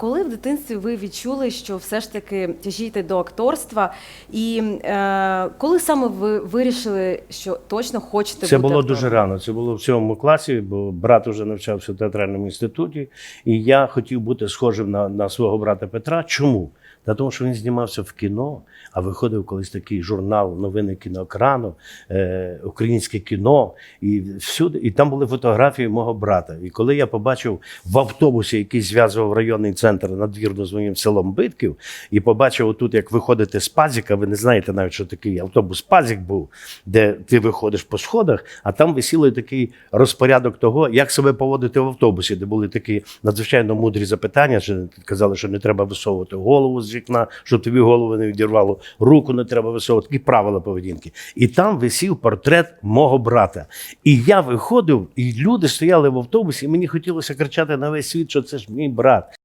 Коли в дитинстві ви відчули, що все ж таки тяжієте до акторства, і е, коли саме ви вирішили, що точно хочете Це бути було актором? дуже рано. Це було в сьомому класі, бо брат вже навчався в театральному інституті, і я хотів бути схожим на, на свого брата Петра. Чому? Та тому, що він знімався в кіно, а виходив колись такий журнал Новини кіноекрану, е, українське кіно, і всюди, і там були фотографії мого брата. І коли я побачив в автобусі, який зв'язував районний центр надвірно з моїм селом Битків, і побачив отут, як виходити з пазіка, ви не знаєте навіть, що такий автобус Пазік був, де ти виходиш по сходах, а там висіло такий розпорядок того, як себе поводити в автобусі, де були такі надзвичайно мудрі запитання. Що казали, що не треба висовувати голову з вікна, щоб тобі голову не відірвало, руку не треба висовувати, такі правила поведінки. І там висів портрет мого брата. І я виходив, і люди стояли в автобусі, і мені хотілося кричати на весь світ, що це ж мій брат.